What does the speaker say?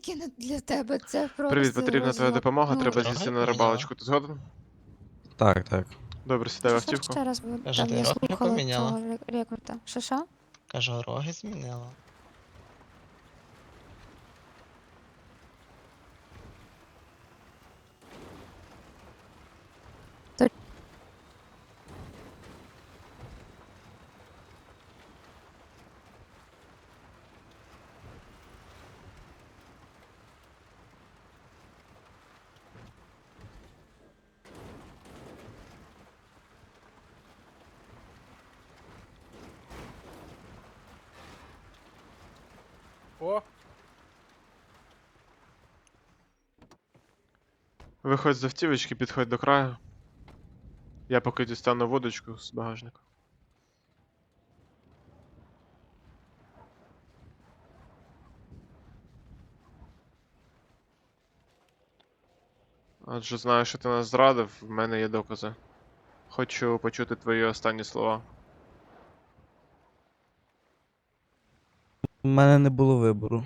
тільки не для тебе, це просто. Привіт, потрібна твоя допомога, Ну, треба з'їсти на рибалочку. Ти згоден? Так, так. Добре, сідай в автівку. Ще раз, бо Каже, там ти я рот не слухала поміняла? цього рекорда. Що що? Кажу, роги змінила. О, Виходь з автівочки, підходь до краю. Я поки дістану водочку з багажника. Адже знаю, що ти нас зрадив, в мене є докази. Хочу почути твої останні слова. У мене не було вибору.